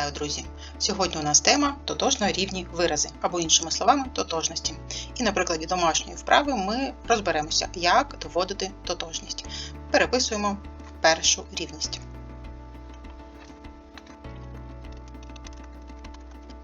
Вітаю, друзі! Сьогодні у нас тема тотожно рівні вирази, або іншими словами, тотожності. І на прикладі домашньої вправи ми розберемося, як доводити тотожність. Переписуємо першу рівність.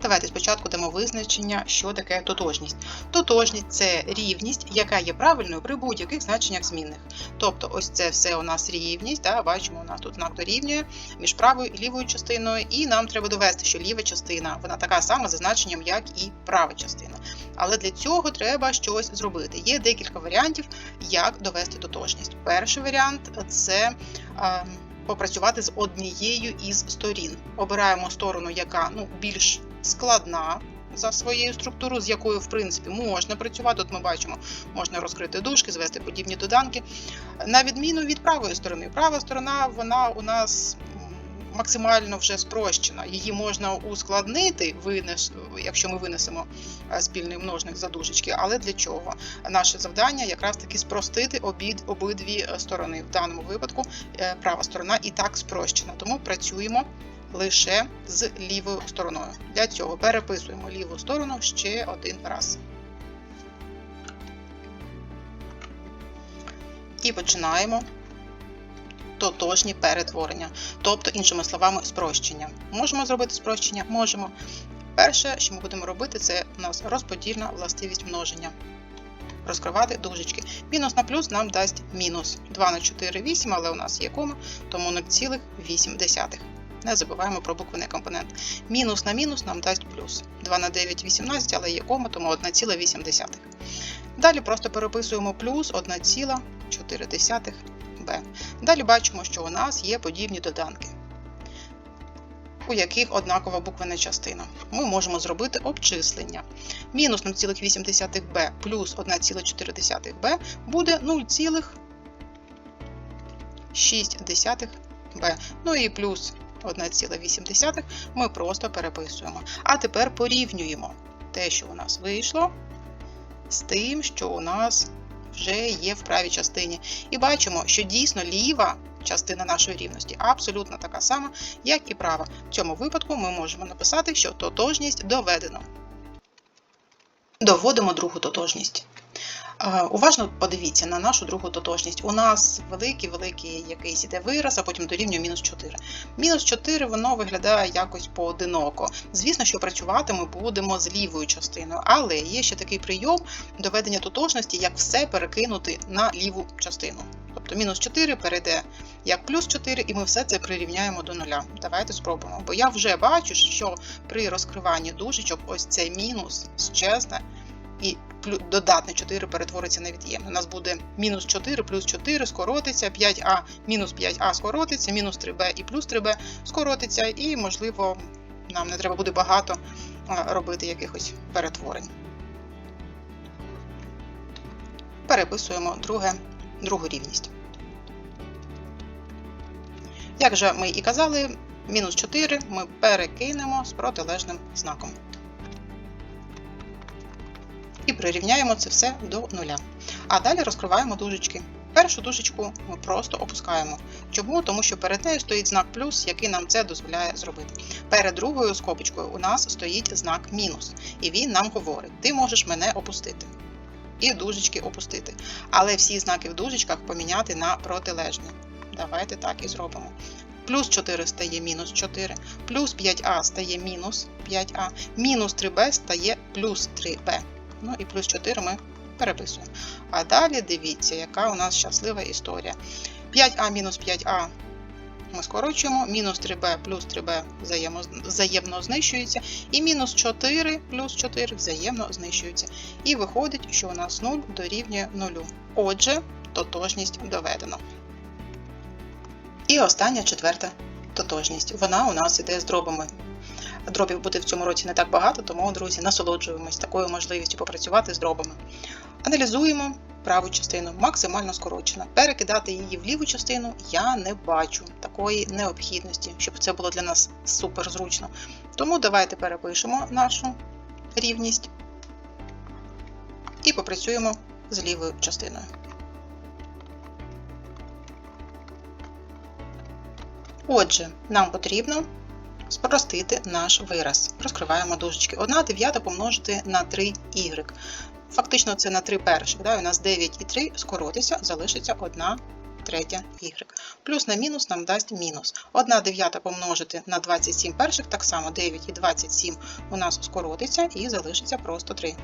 Давайте спочатку дамо визначення, що таке тотожність. Тотожність це рівність, яка є правильною при будь-яких значеннях змінних. Тобто, ось це все у нас рівність. Да? Бачимо, у нас тут знак дорівнює між правою і лівою частиною, і нам треба довести, що ліва частина вона така сама за значенням, як і права частина. Але для цього треба щось зробити. Є декілька варіантів, як довести тотожність. Перший варіант це. Е, Попрацювати з однією із сторін. Обираємо сторону, яка ну, більш складна за своєю структурою, з якою, в принципі, можна працювати. Тут ми бачимо, можна розкрити дужки, звести подібні доданки. На відміну від правої сторони. Права сторона, вона у нас максимально вже спрощена. Її можна ускладнити, винес, якщо ми винесемо е, спільний множник за дужечки. Але для чого? Наше завдання якраз таки спростити обід, обидві е, сторони. В даному випадку е, права сторона і так спрощена. Тому працюємо лише з лівою стороною. Для цього переписуємо ліву сторону ще один раз. І починаємо тотожні перетворення, тобто, іншими словами, спрощення. Можемо зробити спрощення? Можемо. Перше, що ми будемо робити, це у нас розподільна властивість множення. Розкривати дужечки. Мінус на плюс нам дасть мінус 2 на 4 8, але у нас є кома, тому 0,8. Не забуваємо про буквений компонент. Мінус на мінус нам дасть плюс. 2 на 9 18, але є кома, тому 1,8. Далі просто переписуємо плюс 1,4 b. Далі бачимо, що у нас є подібні доданки, у яких однакова буквена частина. Ми можемо зробити обчислення. Мінус 0,8b плюс 1,4b буде 0,6b. Ну і плюс 1,8 ми просто переписуємо. А тепер порівнюємо те, що у нас вийшло, з тим, що у нас вже є в правій частині. І бачимо, що дійсно ліва частина нашої рівності абсолютно така сама, як і права. В цьому випадку ми можемо написати, що тотожність доведено. Доводимо другу тотожність. Уважно подивіться на нашу другу тотожність. У нас великий-великий якийсь іде вираз, а потім дорівнює мінус 4. Мінус 4 воно виглядає якось поодиноко. Звісно, що працювати ми будемо з лівою частиною, але є ще такий прийом доведення тотожності, як все перекинути на ліву частину. Тобто мінус 4 перейде як плюс 4, і ми все це прирівняємо до нуля. Давайте спробуємо. Бо я вже бачу, що при розкриванні дужечок ось цей мінус щезне. Додатне 4 перетвориться на від'ємне. У нас буде мінус 4 плюс 4 скоротиться, 5а мінус 5а скоротиться, мінус 3b і плюс 3b скоротиться, і, можливо, нам не треба буде багато робити якихось перетворень. Переписуємо друге, другу рівність. Як вже ми і казали, мінус 4 ми перекинемо з протилежним знаком і прирівняємо це все до нуля. А далі розкриваємо дужечки. Першу дужечку ми просто опускаємо. Чому? Тому що перед нею стоїть знак плюс, який нам це дозволяє зробити. Перед другою скобочкою у нас стоїть знак мінус, і він нам говорить: ти можеш мене опустити. І дужечки опустити. Але всі знаки в дужечках поміняти на протилежні. Давайте так і зробимо. Плюс 4 стає мінус 4, плюс 5а стає мінус 5а, мінус 3b стає плюс 3b. Ну і плюс 4 ми переписуємо. А далі дивіться, яка у нас щаслива історія. 5а мінус 5а ми скорочуємо, мінус 3b плюс 3b взаємно знищується, і мінус 4 плюс 4 взаємно знищується. І виходить, що у нас 0 дорівнює 0. Отже, тотожність доведено. І остання четверта тотожність. Вона у нас іде з дробами. Дробів буде в цьому році не так багато, тому, друзі, насолоджуємось такою можливістю попрацювати з дробами. Аналізуємо праву частину, максимально скорочена. Перекидати її в ліву частину я не бачу такої необхідності, щоб це було для нас супер зручно. Тому давайте перепишемо нашу рівність і попрацюємо з лівою частиною. Отже, нам потрібно спростити наш вираз. Розкриваємо дужечки. 1 дев'ята помножити на 3y. Фактично це на 3 перших. Да? У нас 9 і 3 скоротиться, залишиться 1 третя y. Плюс на мінус нам дасть мінус. 1 дев'ята помножити на 27 перших, так само 9 і 27 у нас скоротиться і залишиться просто 3.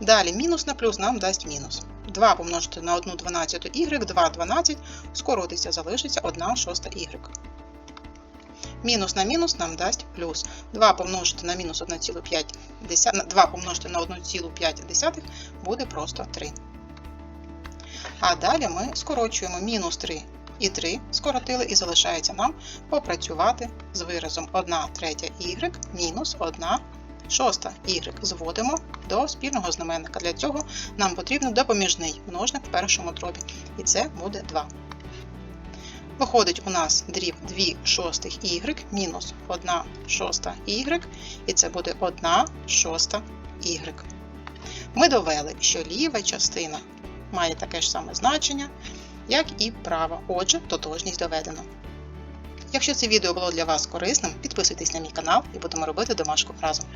Далі мінус на плюс нам дасть мінус. 2 помножити на 1 12 y, 2 12, скоротиться, залишиться 1 шоста y. Мінус на мінус нам дасть плюс. 2 помножити на мінус 1,5, 2 помножити на 1,5 буде просто 3. А далі ми скорочуємо мінус 3 і 3 скоротили, і залишається нам попрацювати з виразом 1 третя y мінус 1 шоста y. Зводимо до спільного знаменника. Для цього нам потрібен допоміжний множник в першому дробі. І це буде 2. Виходить у нас дріб 2 шостих y мінус 1 шоста y, і це буде 1 шоста y. Ми довели, що ліва частина має таке ж саме значення, як і права. Отже, тотожність доведено. Якщо це відео було для вас корисним, підписуйтесь на мій канал і будемо робити домашку разом.